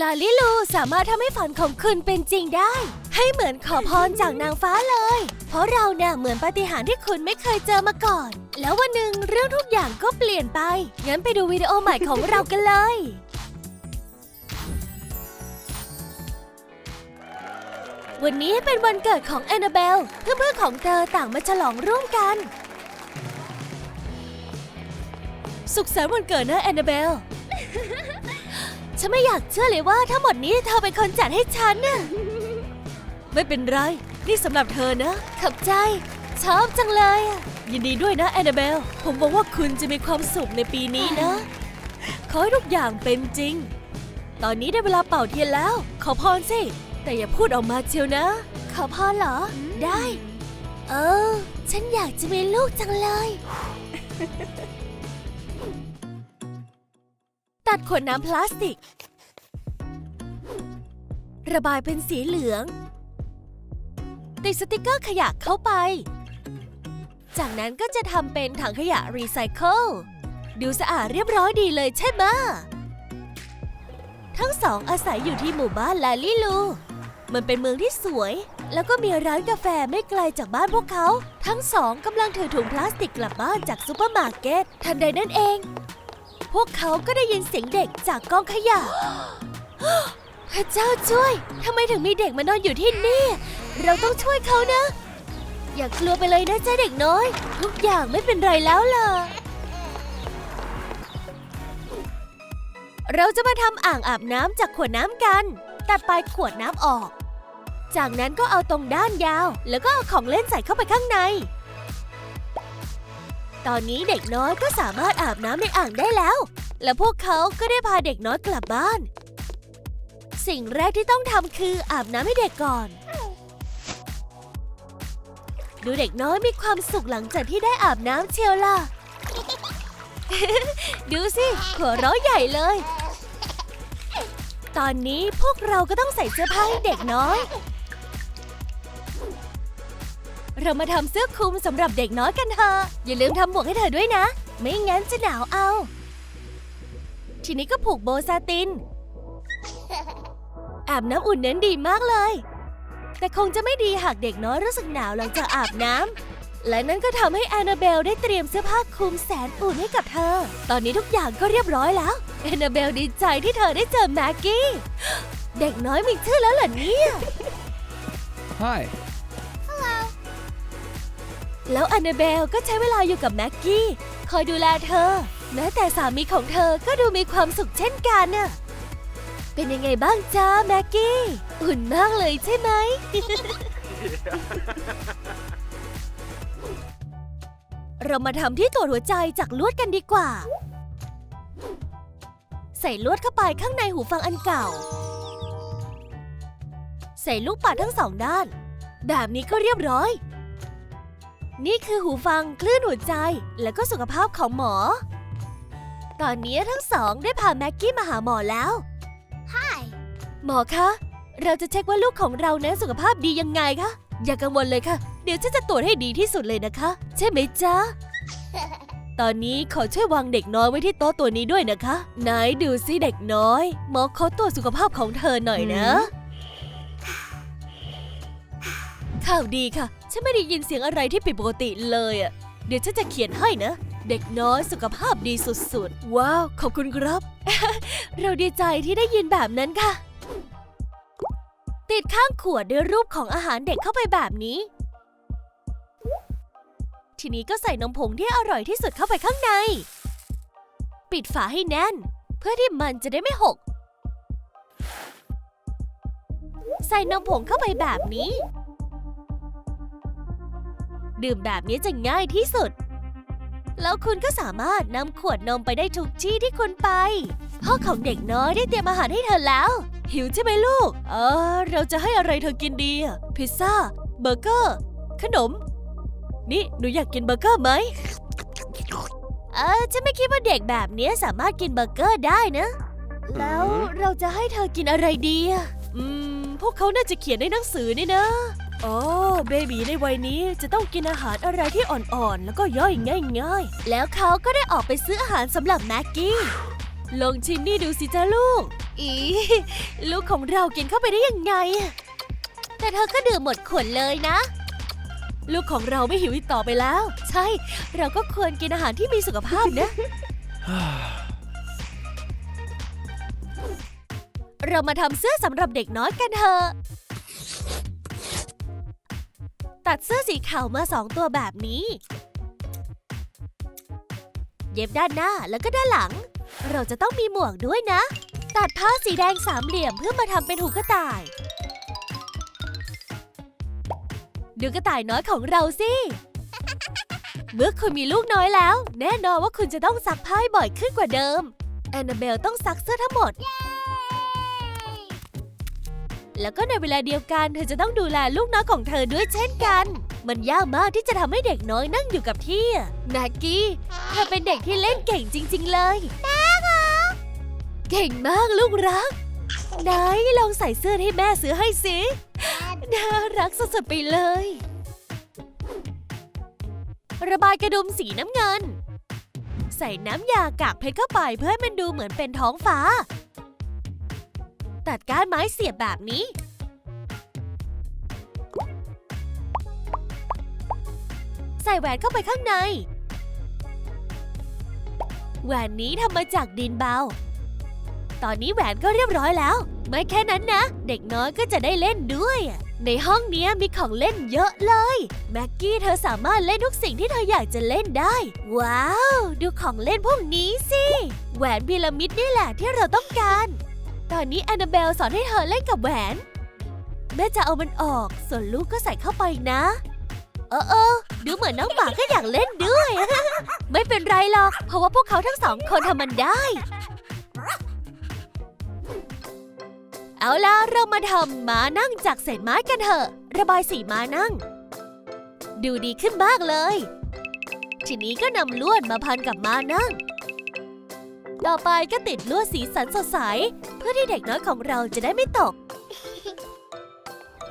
ลาลิลูสามารถทำให้ฝันของคุณเป็นจริงได้ ให้เหมือนขอพรจากนางฟ้าเลย เพราะเราเนี่ยเหมือนปาฏิหาริย์ที่คุณไม่เคยเจอมาก่อน แล้ววันหนึ่งเรื่องทุกอย่างก็เปลี่ยนไป งั้นไปดูวิดีโอใหม่ของเรากันเลยวันนี้เป็นวันเกิดของแอนนาเบล เพื่อนๆของเธอต่างมาฉลองร่วมกัน สุขสันต์วันเกิดนะแอนนาเบล ฉันไม่อยากเชื่อเลยว่าทั้งหมดนี้เธอเป็นคนจัดให้ฉันน่ะ ไม่เป็นไร นี่สำหรับเธอนะ ขอบใจ ชอบจังเลยอะยินดีด้วยนะแอนนาเบล ผมหวังว่าคุณจะมีความสุขในปีนี้นะ ขอให้ทุกอย่างเป็นจริง ตอนนี้ได้เวลาเป่าเทียนแล้ว ขอพรสิ แต่อย่าพูดออกมาเชียวนะ ขอพรเหรอ ได้ เออ ฉันอยากจะมีลูกจังเลย ตัดขวดน้ำพลาสติก ระบายเป็นสีเหลือง ติดสติกเกอร์ขยะเข้าไป จากนั้นก็จะทำเป็นถังขยะรีไซเคิล ดูสะอาดเรียบร้อยดีเลยใช่ไหมทั้งสองอาศัยอยู่ที่หมู่บ้านลาลิลู มันเป็นเมืองที่สวย แล้วก็มีร้านกาแฟไม่ไกลจากบ้านพวกเขา ทั้งสองกำลังถือถุงพลาสติกกลับบ้านจากซูเปอร์มาร์เก็ต ทันใดนั่นเอง พวกเขาก็ได้ยินเสียงเด็กจากกองขยะ พระเจ้าช่วยทำไมถึงมีเด็กมานอนอยู่ที่นี่ เราต้องช่วยเขานะ อย่ากลัวไปเลยนะเจ๊ะเด็กน้อย ทุกอย่างไม่เป็นไรแล้วล่ะ เราจะมาทำอ่างอาบน้ำจากขวดน้ำกัน ตัดปลายขวดน้ำออก จากนั้นก็เอาตรงด้านยาว แล้วก็เอาของเล่นใส่เข้าไปข้างใน ตอนนี้เด็กน้อยก็สามารถอาบน้ำในอ่างได้แล้ว และพวกเขาก็ได้พาเด็กน้อยกลับบ้าน สิ่งแรกที่ต้องทำคืออาบน้ำให้เด็กก่อน ดูเด็กน้อยมีความสุขหลังจากที่ได้อาบน้ำเชียวล่ะ ดูสิหัวเราะใหญ่เลย ตอนนี้พวกเราก็ต้องใส่เสื้อผ้าให้เด็กน้อย เรามาทำเสื้อคลุมสำหรับเด็กน้อยกันเถอะอย่าลืมทำหมวกให้เธอด้วยนะ ไม่งั้นจะหนาวเอา ทีนี้ก็ผูกโบซาติน อาบน้ำอุ่นเน้นดีมากเลย แต่คงจะไม่ดีหากเด็กน้อยรู้สึกหนาวหลังจากอาบน้ำและนั่นก็ทำให้แอนนาเบลได้เตรียมเสื้อผ้าคลุมแสนอุ่นให้กับเธอ ตอนนี้ทุกอย่างก็เรียบร้อยแล้วแอนนาเบลดีใจที่เธอได้เจอแม็กกี้เด็กน้อยมีชื่อแล้วเหรอเนี่ย Hi. แล้วแอนนาเบลก็ใช้เวลาอยู่กับแม็กกี้ คอยดูแลเธอ แม้แต่สามีของเธอก็ดูมีความสุขเช่นกันน่ะ เป็นยังไงบ้างจ้าแม็กกี้ อุ่นมากเลยใช่ไหม เรามาทำที่ตรวจหัวใจจากลวดกันดีกว่า ใส่ลวดเข้าไปข้างในหูฟังอันเก่า ใส่ลูกปัดทั้งสองด้าน แบบนี้ก็เรียบร้อย นี่คือหูฟังคลื่นหัวใจ และก็สุขภาพของหมอ ตอนนี้ทั้งสองได้พาแม็กกี้มาหาหมอแล้ว Hi หมอคะ เราจะเช็คว่าลูกของเรานั้นสุขภาพดียังไงคะ อย่ากังวลเลยค่ะ เดี๋ยวฉันจะตรวจให้ดีที่สุดเลยนะคะ ใช่ไหมจ๊ะ ตอนนี้ขอช่วยวางเด็กน้อยไว้ที่โต๊ะตัวนี้ด้วยนะคะ ไหนดูสิเด็กน้อย หมอขอตรวจสุขภาพของเธอหน่อยนะ ข่าวดีค่ะ ฉันไม่ได้ยินเสียงอะไรที่ผิดปกติเลยอะเดี๋ยวฉันจะเขียนให้นะ เด็กน้อยสุขภาพดีสุดๆ ว้าว ขอบคุณครับ เราดีใจที่ได้ยินแบบนั้นค่ะ ติดข้างขวดด้วยรูปของอาหารเด็กเข้าไปแบบนี้ ทีนี้ก็ใส่นมผงที่อร่อยที่สุดเข้าไปข้างใน ปิดฝาให้แน่น เพื่อที่มันจะได้ไม่หก ใส่นมผงเข้าไปแบบนี้ ดื่มแบบนี้จะง่ายที่สุด แล้วคุณก็สามารถนำขวดนมไปได้ทุกที่ที่คุณไป พ่อของเด็กน้อยได้เตรียมอาหารให้เธอแล้ว หิวใช่ไหมลูก เออ เราจะให้อะไรเธอกินดีอะพิซซ่า เบอร์เกอร์ ขนม นี่ หนูอยากกินเบอร์เกอร์ไหมเออฉันไม่คิดว่าเด็กแบบนี้สามารถกินเบอร์เกอร์ได้นะ แล้วเราจะให้เธอกินอะไรดีอะอืม พวกเขาน่าจะเขียนในหนังสือนี่นะ อ๋อเบบีในวัยนี้จะต้องกินอาหารอะไรที่อ่อนๆ แล้วก็ย่อยง่ายๆ แล้วเขาก็ได้ออกไปซื้ออาหารสำหรับแม็กกี้ ลองชิมนี่ดูสิจ้าลูก อีลูกของเรากินเข้าไปได้ยังไงอะแต่เธอก็ดื่มหมดขวดเลยนะ ลูกของเราไม่หิวอีกต่อไปแล้ว ใช่ เราก็ควรกินอาหารที่มีสุขภาพนะ เรามาทำเสื้อสำหรับเด็กน้อยกันเถอะ ตัดเสื้อสีขาวมาสองตัวแบบนี้ เย็บด้านหน้าแล้วก็ด้านหลัง เราจะต้องมีหมวกด้วยนะ ตัดผ้าสีแดงสามเหลี่ยมเพื่อมาทำเป็นหูกระต่าย ดูกระต่ายน้อยของเราสิ เมื่อคุณมีลูกน้อยแล้ว แน่นอนว่าคุณจะต้องซักผ้าให้บ่อยขึ้นกว่าเดิม แอนนาเบลต้องซักเสื้อทั้งหมด แล้วก็ในเวลาเดียวกันเธอจะต้องดูแลลูกน้อยของเธอด้วยเช่นกัน มันยากมากที่จะทำให้เด็กน้อยนั่งอยู่กับที่อะแม็กกี้เธอเป็นเด็กที่เล่นเก่งจริง ๆ เลยแม่คะเก่งมากลูกรักไหนลองใส่เสื้อให้แม่ซื้อให้สิน่ารักสุดๆไปเลย ระบายกระดุมสีน้ำเงิน ใส่น้ำยากากเพชรเข้าไปเพื่อให้มันดูเหมือนเป็นท้องฟ้า ตัดก้านไม้เสียบแบบนี้ ใส่แหวนเข้าไปข้างใน แหวนนี้ทำมาจากดินเบา ตอนนี้แหวนก็เรียบร้อยแล้ว ไม่แค่นั้นนะ เด็กน้อยก็จะได้เล่นด้วย ในห้องนี้มีของเล่นเยอะเลย แม็กกี้เธอสามารถเล่นทุกสิ่งที่เธออยากจะเล่นได้ ว้าว ดูของเล่นพวกนี้สิ แหวนพีระมิดนี่แหละที่เราต้องการ ตอนนี้แอนนาเบลสอนให้เธอเล่นกับแหวน แม่จะเอามันออก ส่วนลูกก็ใส่เข้าไปนะ เออเออดูเหมือนน้องหมาก็อยากเล่นด้วย ไม่เป็นไรหรอก เพราะว่าพวกเขาทั้งสองคนทำมันได้ เอาล่ะ เรามาทำม้านั่งจากเศษไม้กันเถอะ ระบายสีม้านั่ง ดูดีขึ้นมากเลย ทีนี้ก็นำลวดมาพันกับม้านั่ง ต่อไปก็ติดลวดสีสันสดใส เพื่อที่เด็กน้อยของเราจะได้ไม่ตก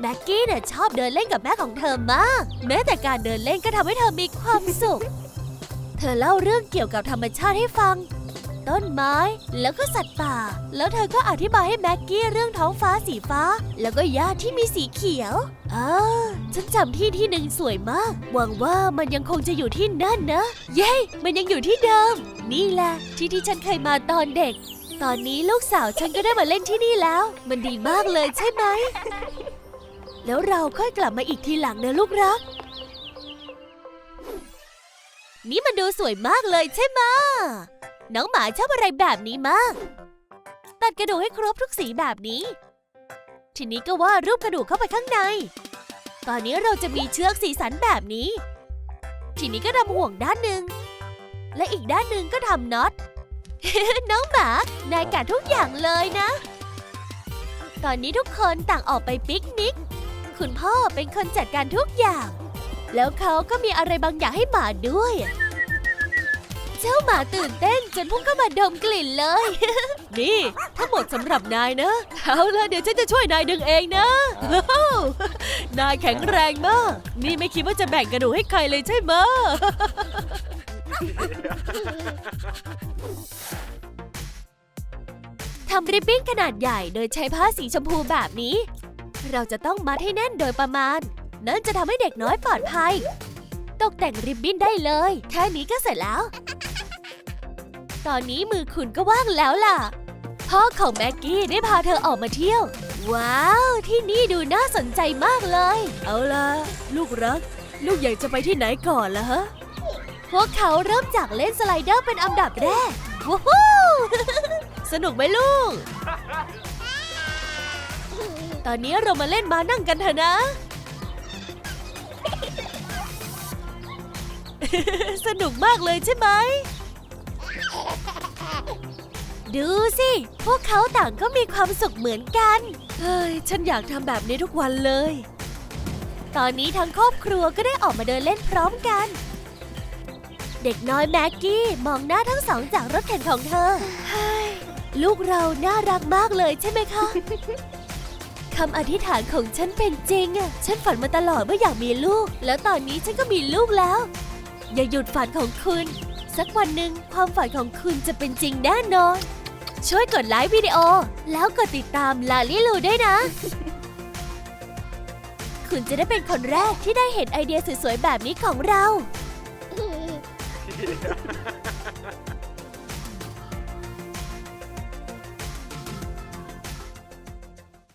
แม็กกี้เนี่ยชอบเดินเล่นกับแม่ของเธอมาก แม้แต่การเดินเล่นก็ทำให้เธอมีความสุข เธอเล่าเรื่องเกี่ยวกับธรรมชาติให้ฟัง ต้นไม้ แล้วก็สัตว์ป่า แล้วเธอก็อธิบายให้แม็กกี้เรื่องท้องฟ้าสีฟ้า แล้วก็หญ้าที่มีสีเขียวอ่าฉันจำที่ที่หนึ่งสวยมาก หวังว่ามันยังคงจะอยู่ที่นั่นนะ เย้ มันยังอยู่ที่เดิม นี่แหละที่ที่ฉันเคยมาตอนเด็ก ตอนนี้ลูกสาวฉันก็ได้มาเล่นที่นี่แล้ว มันดีมากเลยใช่ไหม แล้วเราค่อยกลับมาอีกทีหลังนะลูกรัก นี่มันดูสวยมากเลยใช่ไหม น้องหมาชอบอะไรแบบนี้มาก ตัดกระดูกให้ครบทุกสีแบบนี้ ทีนี้ก็วาดรูปกระดูกเข้าไปข้างใน ตอนนี้เราจะมีเชือกสีสันแบบนี้ ทีนี้ก็ทำห่วงด้านหนึ่ง และอีกด้านหนึ่งก็ทำน็อต น้องหมา นายกัดทุกอย่างเลยนะ ตอนนี้ทุกคนต่างออกไปปิกนิก คุณพ่อเป็นคนจัดการทุกอย่าง แล้วเขาก็มีอะไรบางอย่างให้หมาด้วย เจ้าหมาตื่นเต้นจนพุ่งเข้ามาดมกลิ่นเลย นี่ทั้งหมดสำหรับนายนะ เอาละเดี๋ยวฉันจะช่วยนายดึงเองนะ นายแข็งแรงมาก นี่ไม่คิดว่าจะแบ่งกระดูกให้ใครเลยใช่ไหมทำริบบิ้นขนาดใหญ่โดยใช้ผ้าสีชมพูแบบนี้ เราจะต้องมัดให้แน่นโดยประมาณ นั่นจะทำให้เด็กน้อยปลอดภัย ตกแต่งริบบิ้นได้เลย แค่นี้ก็เสร็จแล้ว ตอนนี้มือคุณก็ว่างแล้วล่ะ พ่อของแม็กกี้ได้พาเธอออกมาเที่ยว ว้าว ที่นี่ดูน่าสนใจมากเลย เอาล่ะ ลูกรัก ลูกอยากจะไปที่ไหนก่อนล่ะฮะ พวกเขาเริ่มจากเล่นสไลเดอร์เป็นอันดับแรกว้าวสนุกไหมลูก ตอนนี้เรามาเล่นมานั่งกันเถอะนะ สนุกมากเลยใช่ไหม ดูสิ พวกเขาต่างก็มีความสุขเหมือนกัน เฮ้ย ฉันอยากทำแบบนี้ทุกวันเลย ตอนนี้ทั้งครอบครัวก็ได้ออกมาเดินเล่นพร้อมกัน เด็กน้อยแม็กกี้มองหน้าทั้งสองจากรถเข็นของเธอเฮ้ยลูกเราน่ารักมากเลยใช่ไหมคะ คำอธิษฐานของฉันเป็นจริงอะฉันฝันมาตลอดว่าอยากมีลูก แล้วตอนนี้ฉันก็มีลูกแล้ว อย่าหยุดฝันของคุณ สักวันหนึ่งความฝันของคุณจะเป็นจริงแน่นอน ช่วยกดไลค์วิดีโอ แล้วกดติดตามลาลิลูด้วยนะ คุณจะได้เป็นคนแรกที่ได้เห็นไอเดียสวยๆแบบนี้ของเรา Yeah.